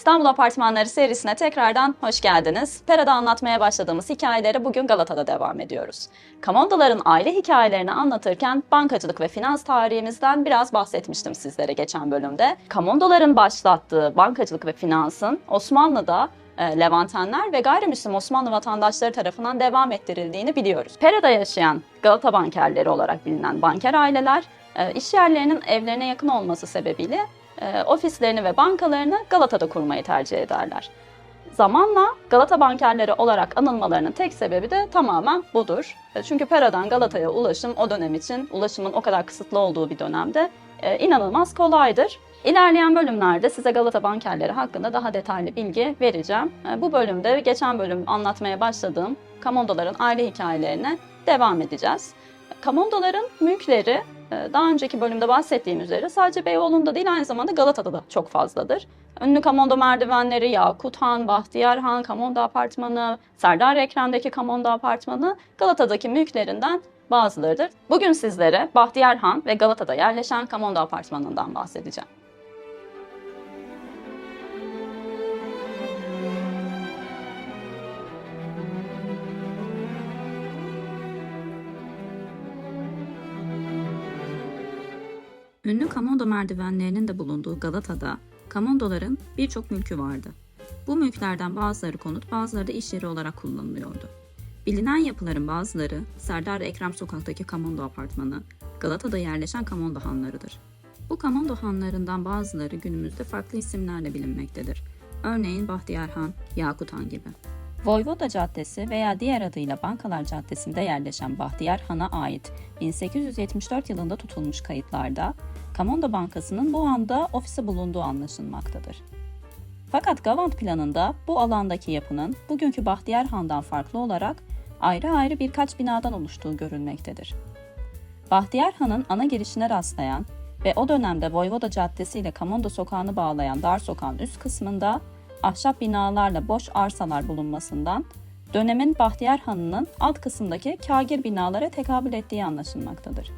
İstanbul Apartmanları serisine tekrardan hoş geldiniz. Pera'da anlatmaya başladığımız hikayeleri bugün Galata'da devam ediyoruz. Kamondoların aile hikayelerini anlatırken bankacılık ve finans tarihimizden biraz bahsetmiştim sizlere geçen bölümde. Kamondoların başlattığı bankacılık ve finansın Osmanlı'da e, Levantenler ve gayrimüslim Osmanlı vatandaşları tarafından devam ettirildiğini biliyoruz. Pera'da yaşayan Galata bankerleri olarak bilinen banker aileler, e, iş yerlerinin evlerine yakın olması sebebiyle ofislerini ve bankalarını Galata'da kurmayı tercih ederler. Zamanla Galata bankerleri olarak anılmalarının tek sebebi de tamamen budur. E, Çünkü Pera'dan Galata'ya ulaşım o dönem için ulaşımın o kadar kısıtlı olduğu bir dönemde e, inanılmaz kolaydır. İlerleyen bölümlerde size Galata bankerleri hakkında daha detaylı bilgi vereceğim. E, Bu bölümde geçen bölüm anlatmaya başladığım Kamondoların aile hikayelerine devam edeceğiz. Kamondoların mülkleri e, daha önceki bölümde bahsettiğim üzere sadece Beyoğlu'nda değil aynı zamanda Galata'da da çok fazladır. Ünlü Kamondo merdivenleri, Yakut Han, Bahtiyar Han, Kamondo Apartmanı, Serdar Ekrem'deki Kamondo Apartmanı Galata'daki mülklerinden bazılarıdır. Bugün sizlere Bahtiyar Han ve Galata'da yerleşen Kamondo Apartmanı'ndan bahsedeceğim. Ünlü Kamondo merdivenlerinin de bulunduğu Galata'da Kamondoların birçok mülkü vardı. Bu mülklerden bazıları konut, bazıları da iş yeri olarak kullanılıyordu. Bilinen yapıların bazıları Serdar Ekrem Sokak'taki Kamondo Apartmanı, Galata'da yerleşen Kamondo Hanlarıdır. Bu Kamondo Hanlarından bazıları günümüzde farklı isimlerle bilinmektedir. Örneğin Bahtiyar Han, Yakut Han gibi. Voyvoda Caddesi veya diğer adıyla Bankalar Caddesi'nde yerleşen Bahtiyar Han'a ait 1874 yılında tutulmuş kayıtlarda Kamondo Bankası'nın bu anda ofisi bulunduğu anlaşılmaktadır. Fakat Gavant planında bu alandaki yapının bugünkü Bahtiyar Han'dan farklı olarak ayrı ayrı birkaç binadan oluştuğu görülmektedir. Bahtiyar Han'ın ana girişine rastlayan ve o dönemde Voyvoda Caddesi ile Kamondo Sokağı'nı bağlayan dar sokağın üst kısmında ahşap binalarla boş arsalar bulunmasından dönemin Bahtiyar Hanı'nın alt kısımdaki kagir binalara tekabül ettiği anlaşılmaktadır.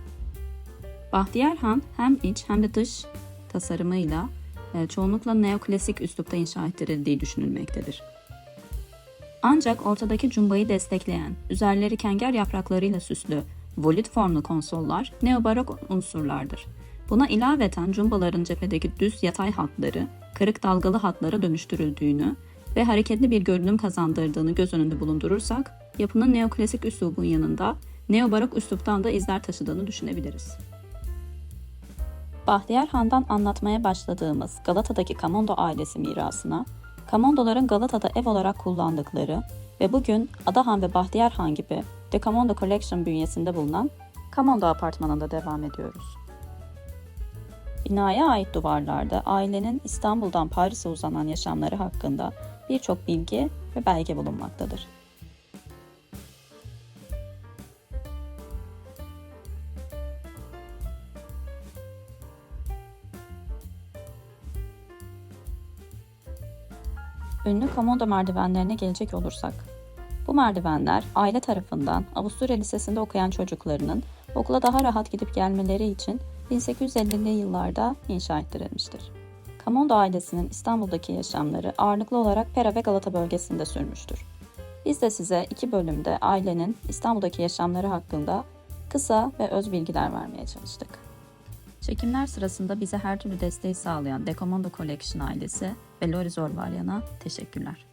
Bahtiyar Han hem iç hem de dış tasarımıyla e, çoğunlukla neoklasik üslupta inşa ettirildiği düşünülmektedir. Ancak ortadaki cumbayı destekleyen, üzerleri kenger yapraklarıyla süslü, volit formlu konsollar neobarok unsurlardır. Buna ilaveten cumbaların cephedeki düz yatay hatları, kırık dalgalı hatlara dönüştürüldüğünü ve hareketli bir görünüm kazandırdığını göz önünde bulundurursak, yapının neoklasik üslubun yanında neobarok üsluptan da izler taşıdığını düşünebiliriz. Bahtiyar Han'dan anlatmaya başladığımız Galata'daki Kamondo ailesi mirasına, Kamondoların Galata'da ev olarak kullandıkları ve bugün Adahan ve Bahtiyar Han gibi The Kamondo Collection bünyesinde bulunan Kamondo apartmanında devam ediyoruz. Binaya ait duvarlarda ailenin İstanbul'dan Paris'e uzanan yaşamları hakkında birçok bilgi ve belge bulunmaktadır. Ünlü Kamondo merdivenlerine gelecek olursak, bu merdivenler aile tarafından Avusturya Lisesi'nde okuyan çocuklarının okula daha rahat gidip gelmeleri için 1850'li yıllarda inşa ettirilmiştir. Kamondo ailesinin İstanbul'daki yaşamları ağırlıklı olarak Pera ve Galata bölgesinde sürmüştür. Biz de size iki bölümde ailenin İstanbul'daki yaşamları hakkında kısa ve öz bilgiler vermeye çalıştık. Çekimler sırasında bize her türlü desteği sağlayan Decomondo Collection ailesi ve Lori Zorvaryan'a teşekkürler.